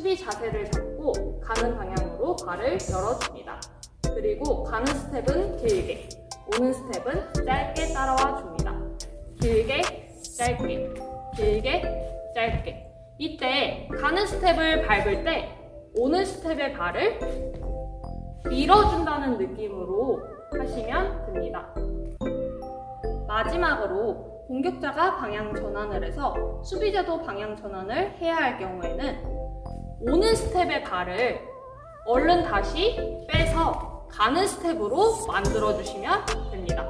수비 자세를 잡고 가는 방향으로 발을 열어줍니다. 그리고 가는 스텝은 길게, 오는 스텝은 짧게 따라와 줍니다. 길게, 짧게, 길게, 짧게. 이때 가는 스텝을 밟을 때 오는 스텝의 발을 밀어준다는 느낌으로 하시면 됩니다. 마지막으로 공격자가 방향 전환을 해서 수비자도 방향 전환을 해야 할 경우에는 오는 스텝의 발을 얼른 다시 빼서 가는 스텝으로 만들어 주시면 됩니다.